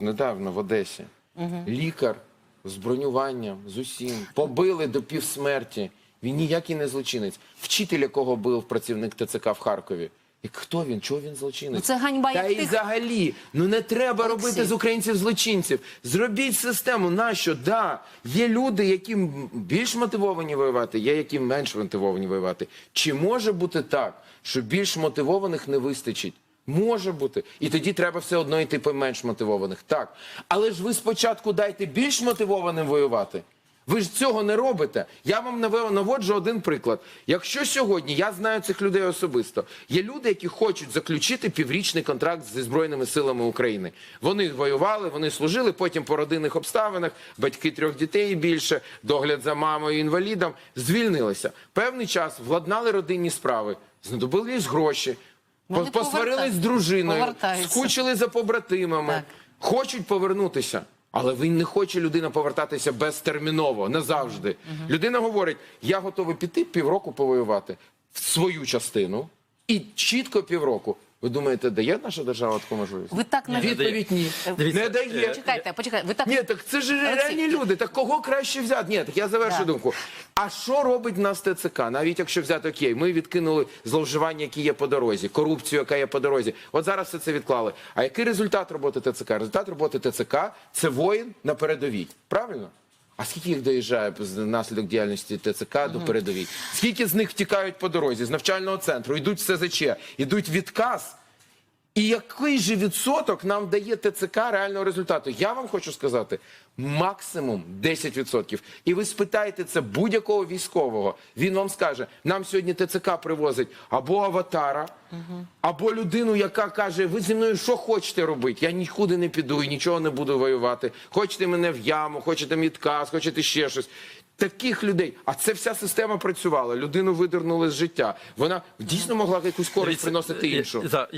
недавно в Одесі. Лікар з бронюванням, з усім. Побили до півсмерті. Він ніякий не злочинець. Вчитель, якого бив працівник ТЦК в Харкові. І хто він? Чого він злочинець? Ну, це ганьба Та як і тих- взагалі, ну не треба Олексій. робити з українців злочинців. Зробіть систему. Нащо? Да, є люди, які більш мотивовані воювати, є які менш мотивовані воювати. Чи може бути так, що більш мотивованих не вистачить? Може бути. І тоді треба все одно йти по менш мотивованих. Так. Але ж ви спочатку дайте більш мотивованим воювати. Ви ж цього не робите. Я вам наводжу один приклад. Якщо сьогодні я знаю цих людей особисто, є люди, які хочуть заключити піврічний контракт зі збройними силами України. Вони воювали, вони служили. Потім по родинних обставинах, батьки трьох дітей більше, догляд за мамою інвалідом, звільнилися. Певний час владнали родинні справи, знадобились гроші, Вони посварились з дружиною, скучили за побратимами, Так. хочуть повернутися. Але він не хоче людина повертатися безтерміново, назавжди. Людина говорить: я готовий піти півроку повоювати в свою частину і чітко півроку. Ви думаєте, дає наша держава таку можливість? Ви так навіть Відповідь ні. Дивіться, Не дає. Почекайте, почекайте. Ви так Ні, так це ж реальні люди. Так кого краще взяти? Ні, так я завершу Да. думку. А що робить нас ТЦК? Навіть якщо взяти окей, ми відкинули зловживання, які є по дорозі, корупцію, яка є по дорозі. От зараз все це відклали. А який результат роботи ТЦК? Результат роботи ТЦК це воїн на передовій. Правильно? А скільки їх доїжджає з наслідок діяльності ТЦК до передовій? Скільки з них втікають по дорозі з навчального центру, йдуть в СЗЧ, йдуть в відказ? І який же відсоток нам дає ТЦК реального результату? Я вам хочу сказати, максимум 10%. І ви спитаєте це будь-якого військового. Він вам скаже: нам сьогодні ТЦК привозить або аватара, або людину, яка каже: ви зі мною що хочете робити? Я нікуди не піду і нічого не буду воювати. Хочете мене в яму, хочете відказ, хочете ще щось. Таких людей, а це вся система працювала. Людину видернули з життя. Вона дійсно могла якусь користь приносити е, іншу.